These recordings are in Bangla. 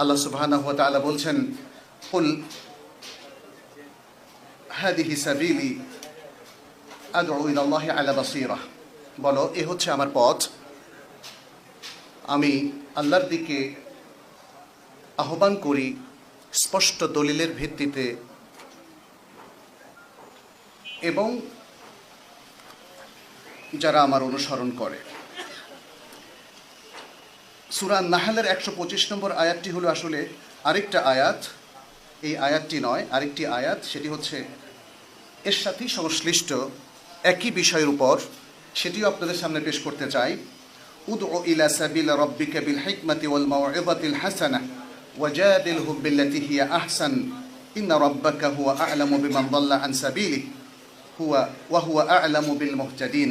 আল্লাহ তাআলা বলছেন, কুল হাদিহি সাবিলি আদউ আলা বাসীরা। বলো, এ হচ্ছে আমার পথ। আমি আল্লাহর দিকে আহ্বান করি স্পষ্ট দলিলের ভিত্তিতে এবং যারা আমার অনুসরণ করে। সুরা নাহালের একশো পঁচিশ নম্বর আয়াতটি হলো আসলে আরেকটা আয়াত। এই আয়াতটি নয়, আরেকটি আয়াত, সেটি হচ্ছে এর সাথেই সংশ্লিষ্ট একই বিষয়ের উপর, সেটিও আপনাদের সামনে পেশ করতে চাই। উদ ইলা সাবিল রব্বিকা বিল হিকমাতি ওয়াল মাউইযাতিল হাসানাহ ওয়াজাদিলহুম বিল্লাতি হিয়া আহসান। ইন্না রাব্বাকা হুয়া আ'লামু বিমান দাল্লা আন সাবিলিহি হুয়া ওয়া হুয়া আ'লামু বিল মুহতাদিন।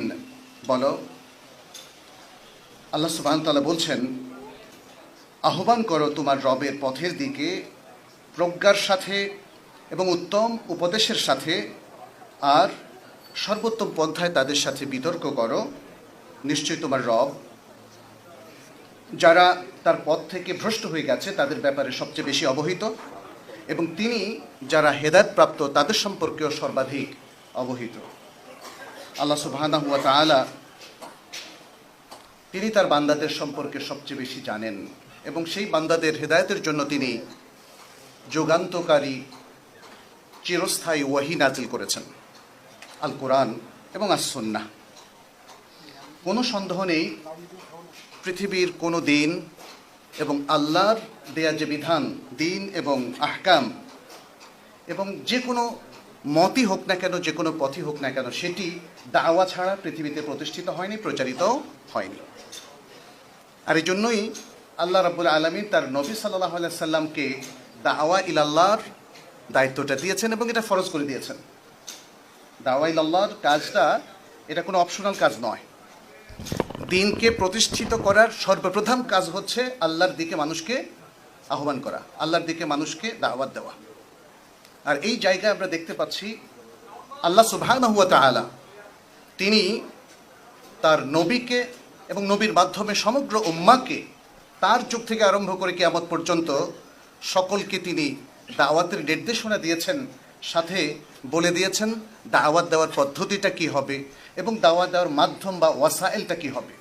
বলো, আল্লাহ সুবহানাহু তাআলা বলছেন আহ্বান করো তোমার রবের পথের দিকে, প্রজ্ঞার সাথে এবং উত্তম উপদেশের সাথে, আর সর্বোত্তম পন্থায় তাদের সাথে বিতর্ক করো। নিশ্চয়ই তোমার রব, যারা তার পথ থেকে ভ্রষ্ট হয়ে গেছে, তাদের ব্যাপারে সবচেয়ে বেশি অবহিত, এবং তিনি যারা হেদায়তপ্রাপ্ত তাদের সম্পর্কেও সর্বাধিক অবহিত। আল্লাহ সুবহানাহু ওয়া তাআলা তিনি তার বান্দাদের সম্পর্কে সবচেয়ে বেশি জানেন। এবং সেই বান্দাদের হেদায়েতের জন্য তিনি যুগান্তকারী, চিরস্থায়ী ওয়াহি নাজিল করেছেন। আল কোরআন এবং আসন্না কোনো সন্দেহ নেই, পৃথিবীর কোনো দিন এবং আল্লাহর দেয়া যে বিধান, দিন এবং আহকাম এবং যে কোনো মতই হোক না কেন, যে কোনো পথই হোক না কেন, সেটি দাওয়া ছাড়া পৃথিবীতে প্রতিষ্ঠিত হয়নি প্রচারিত হয়নি। আর এই জন্যই আল্লাহ রাবুল আলমী তার নবী সাল্লাহ সাল্লামকে দাওয়া ইলাল্লাহর দায়িত্বটা দিয়েছেন এবং এটা ফরজ করে দিয়েছেন। দাওয়া ইলাল্লাহর কাজটা, এটা কোনো অপশনাল কাজ নয়। দিনকে প্রতিষ্ঠিত করার সর্বপ্রধান কাজ হচ্ছে আল্লাহর দিকে মানুষকে আহ্বান করা, আল্লাহর দিকে মানুষকে দাওয়াত দেওয়া। আর এই জায়গায় আমরা দেখতে পাচ্ছি আল্লাহ সুবহানাহু ওয়া তাআলা তিনি তার নবীকে এবং নবীর মাধ্যমে সমগ্র উম্মাকে তার যুগ থেকে আরম্ভ করে কিয়ামত পর্যন্ত সকলকে তিনি দাওয়াতের নির্দেশনা দিয়েছেন, সাথে বলে দিয়েছেন, দাওয়াত দেওয়ার পদ্ধতিটা কি হবে এবং দাওয়াত দেওয়ার মাধ্যম বা ওয়াসাইলটা কি হবে।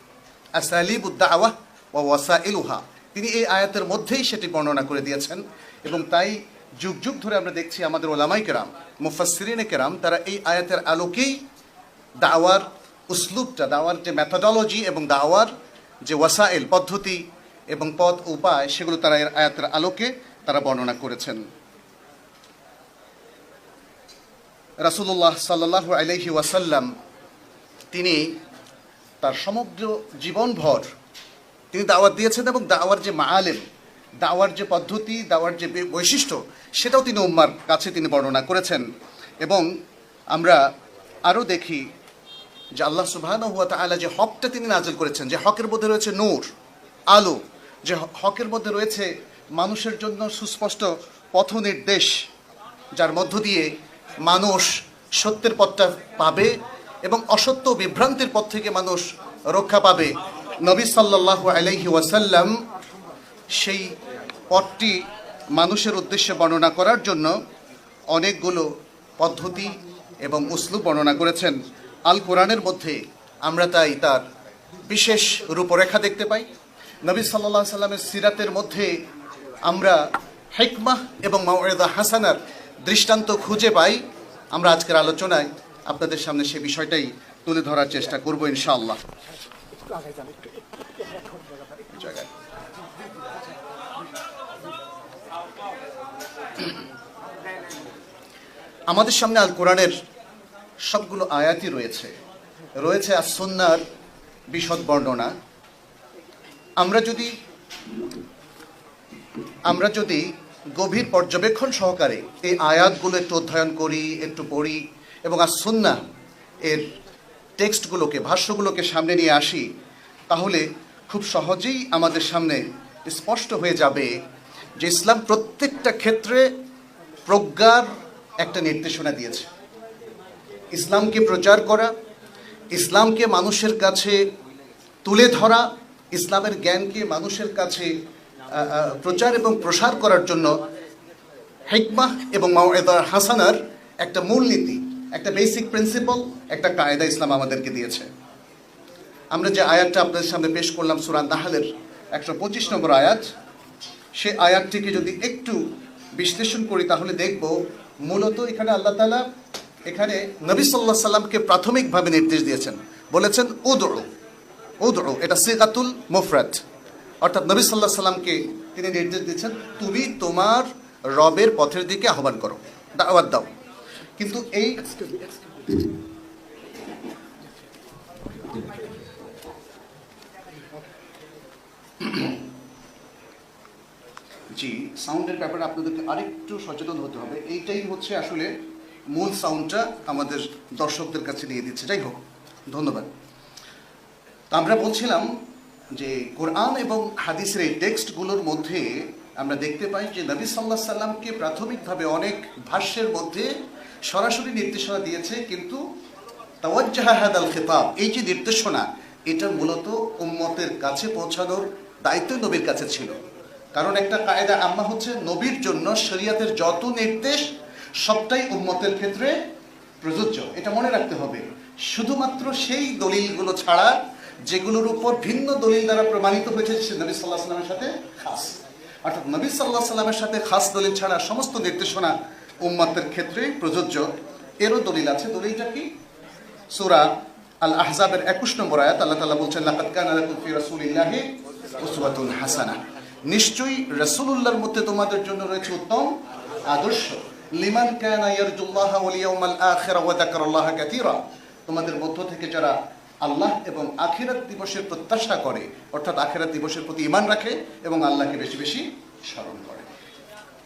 আসালিবুদ্দাওয়াহ ও ওয়াসাইলুহা। তিনি এই আয়াতের মধ্যেই সেটি বর্ণনা করে দিয়েছেন এবং তাই যুগ যুগ ধরে আমরা দেখছি আমাদের ওলামাই কেরাম, মুফাসসিরিনে কেরাম, তারা এই আয়াতের আলোকেই দাওয়ার উসলুবটা, দাওয়ার যে ম্যাথোডলজি এবং দাওয়ার যে ওয়াসাইল পদ্ধতি এবং পথ উপায় সেগুলো তারা এর আয়াতের আলোকে তারা বর্ণনা করেছেন। রাসূলুল্লাহ সাল্লাল্লাহু আলাইহি ওয়াসাল্লাম, তিনি তার সমগ্র জীবনভর তিনি দাওয়াত দিয়েছেন এবং দাওয়ার যে মাআলেম, দাওয়ার যে পদ্ধতি, দাওয়ার যে বৈশিষ্ট্য, সেটাও তিনি উম্মার কাছে তিনি বর্ণনা করেছেন। এবং আমরা আরও দেখি যে আল্লাহ সুবহানাহু ওয়া তাআলা যে হকটা তিনি নাজল করেছেন, যে হকের মধ্যে রয়েছে নূর, আলো যে হকের মধ্যে রয়েছে মানুষের জন্য সুস্পষ্ট পথ নির্দেশ যার মধ্য দিয়ে মানুষ সত্যের পথটা পাবে এবং অসত্য বিভ্রান্তির পথ থেকে মানুষ রক্ষা পাবে। নবী সাল্লাল্লাহু আলাইহি ওয়াসাল্লাম সেই পথটি মানুষের উদ্দেশ্যে বর্ণনা করার জন্য অনেকগুলো পদ্ধতি এবং উসলুব বর্ণনা করেছেন। আল কোরআনের মধ্যে আমরা তাই তার বিশেষ রূপরেখা দেখতে পাই। নবী সাল্লাহ সাল্লামের সিরাতের মধ্যে আমরা হেকমাহ এবং মাওয়েদা হাসানার দৃষ্টান্ত খুঁজে পাই। আমরা আজকের আলোচনায় আপনাদের সামনে সে বিষয়টাই তুলে ধরার চেষ্টা করব ইনশাআল্লাহ। আমাদের সামনে আল কোরআনের সবগুলো আয়াতই রয়েছে। রয়েছে আসন্নার বিশদ বর্ণনা। আমরা যদি আমরা যদি গভীর পর্যবেক্ষণ সহকারে এই আয়াতগুলো একটু অধ্যয়ন করি, একটু পড়ি এবং আসন্না এর টেক্সটগুলোকে, ভাষ্যগুলোকে সামনে নিয়ে আসি, তাহলে খুব সহজেই আমাদের সামনে স্পষ্ট হয়ে যাবে যে ইসলাম প্রত্যেকটা ক্ষেত্রে প্রজ্ঞার একটা নির্দেশনা দিয়েছে। ইসলামকে প্রচার করা, ইসলামকে মানুষের কাছে তুলে ধরা ইসলামের জ্ঞানকে মানুষের কাছে প্রচার এবং প্রসার করার জন্য হেকমাহ এবং মাওয়েদার হাসানার একটা মূলনীতি, একটা বেসিক প্রিন্সিপাল একটা কায়দা ইসলাম আমাদেরকে দিয়েছে। আমরা যে আয়াতটা আপনাদের সামনে পেশ করলাম সুরান নাহালের একশো পঁচিশ নম্বর আয়াত, সে আয়াতটিকে যদি একটু বিশ্লেষণ করি, তাহলে দেখব মূলত এখানে আল্লাহ তালা এখানে নবী সাল্লাহ সাল্লামকে প্রাথমিকভাবে নির্দেশ দিয়েছেন। বলেছেন উদড়ো উদড়ো এটা সিগাতুল মুফরাত অর্থাৎ নবী সাল্লাহ সাল্লামকে তিনি নির্দেশ দিয়েছেন তুমি তোমার রবের পথের দিকে আহ্বান করো দাওয়াত দাও। কিন্তু এই জি সাউন্ডের ব্যাপারে আপনাদেরকে আরেকটু সচেতন হতে হবে। এইটাই হচ্ছে আসলে মূল সাউন্ডটা আমাদের দর্শকদের কাছে নিয়ে দিচ্ছে। যাই হোক ধন্যবাদ। তো আমরা বলছিলাম যে কোরআন এবং হাদিসের এই টেক্সটগুলোর মধ্যে আমরা দেখতে পাই যে নবী সাল্লাহ সাল্লামকে প্রাথমিকভাবে অনেক ভাষ্যের মধ্যে সরাসরি নির্দেশনা দিয়েছে, কিন্তু তাওয়াজ্জাহাদ আল খেতাব, এই যে নির্দেশনা, এটা মূলত উম্মতের কাছে পৌঁছানোর দায়িত্ব নবীর কাছে ছিল। কারণ একটা কায়দা আম্মা হচ্ছে, নবীর জন্য শরিয়াতের যত নির্দেশ, সবটাই উম্মতের ক্ষেত্রে প্রযোজ্য। এটা মনে রাখতে হবে। শুধুমাত্র সেই দলিলগুলো ছাড়া যেগুলোর উপর ভিন্ন দলিল দ্বারা প্রমাণিত হয়েছে সে নবী সাল্লাহ সাল্লামের সাথে খাস। অর্থাৎ নবী সাল্লাহ সাল্লামের সাথে খাস দলিল ছাড়া সমস্ত নির্দেশনা উম্মতের ক্ষেত্রে প্রযোজ্য। এরও দলিল আছে। দলিলটা কি? সুরা আল আহজাবের একুশ নম্বর আয়াত। আল্লাহ তালা বলছেন, লাকাদ কানা লাকুম ফি রাসূলিল্লাহি হাসানা। নিশ্চয়ই রাসূলুল্লাহর মধ্যে তোমাদের জন্য রয়েছে উত্তম আদর্শ। লিমান কানা ইয়ারজুল্লাহ ওয়াল ইয়াউমাল আখির ওয়া যাকারাল্লাহ কাতীরা তোমাদের মধ্য থেকে যারা আল্লাহ এবং আখিরাত দিবসের প্রত্যাশা করে, অর্থাৎ আখিরাত দিবসের প্রতি ইমান রাখে এবং আল্লাহকে বেশি বেশি স্মরণ করে।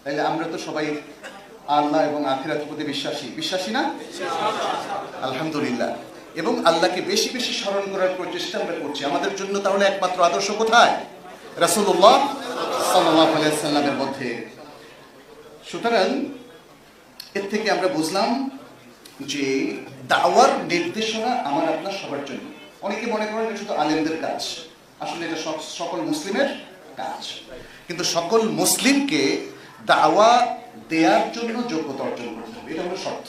তাইলে আমরা তো সবাই আল্লাহ এবং আখিরাতের প্রতি বিশ্বাসী। বিশ্বাসী না? আলহামদুলিল্লাহ। এবং আল্লাহকে বেশি বেশি স্মরণ করার প্রচেষ্টা আমরা করছি। আমাদের জন্য তাহলে একমাত্র আদর্শ কোথায়? রাসূলুল্লাহ সাল্লাল্লাহু আলাইহি সাল্লামের মধ্যে। সুতরাং এর থেকে আমরা বুঝলাম যে দাওয়ার নির্দেশনা আমার আপনার সবার জন্য। অনেকে মনে করেন এটা শুধু আলেমদের কাজ। আসলে এটা সকল মুসলিমের কাজ। কিন্তু সকল মুসলিমকে দাওয়া দেওয়ার জন্য যোগ্যতা অর্জন করতে হবে। এটা হলো শর্ত।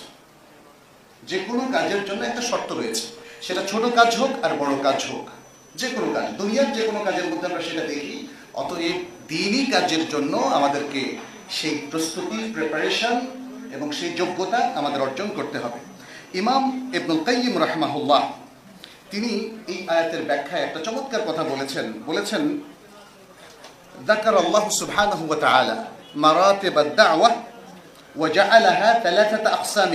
যে কোনো কাজের জন্য একটা শর্ত রয়েছে। সেটা ছোট কাজ হোক আর বড় কাজ হোক। যে কোনো কাজ। দুনিয়ার যে কোনো কাজের মধ্যে আমরা সেটা দেখি। অতএব দিনই কাজের জন্য আমাদেরকে সেই প্রস্তুতি প্রিপারেশন এবং সেই যোগ্যতা আমাদের অর্জন করতে হবে ইমাম ইবনুল কাইয়িম রাহমাহুল্লাহ তিনি এই আয়াতের ব্যাখ্যায় একটা চমৎকার কথা বলেছেন বলেছেন ذكر الله سبحانه وتعالى مراتب الدعوة وجعلها ثلاثة أقسام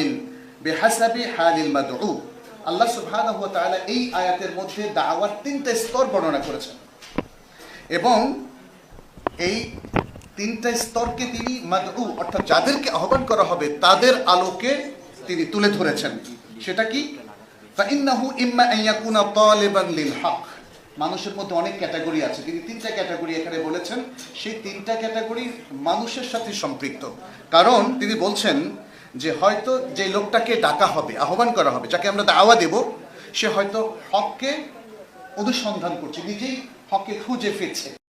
بحسب حال المدعو আল্লাহ সুবহানাহু ওয়া তাআলা এই আয়াতের মধ্যে দাওয়ার তিনটা স্তর বর্ণনা করেছেন এবং এই তিনটা স্তরকে তিনি মাদউ, অর্থাৎ যাদেরকে আহ্বান করা হবে, তাদের আলোকে তিনি তুলে ধরেছেন। সেটা কি? ফাইন্নাহু ইম্মা আন ইয়াকুনা তালিবান লিল হক। মানুষের মধ্যে অনেক ক্যাটাগরি আছে, তিনি তিনটা ক্যাটাগরি এখানে বলেছেন। সেই তিনটা ক্যাটাগরি মানুষের সাথে সম্পৃক্ত। কারণ তিনি বলছেন যে হয়তো যে লোকটাকে ডাকা হবে, আহ্বান করা হবে, যাকে আমরা দাওয়া দেব, সে হয়তো হককে অনুসন্ধান করছে, নিজেই হককে খুঁজে ফিরছে।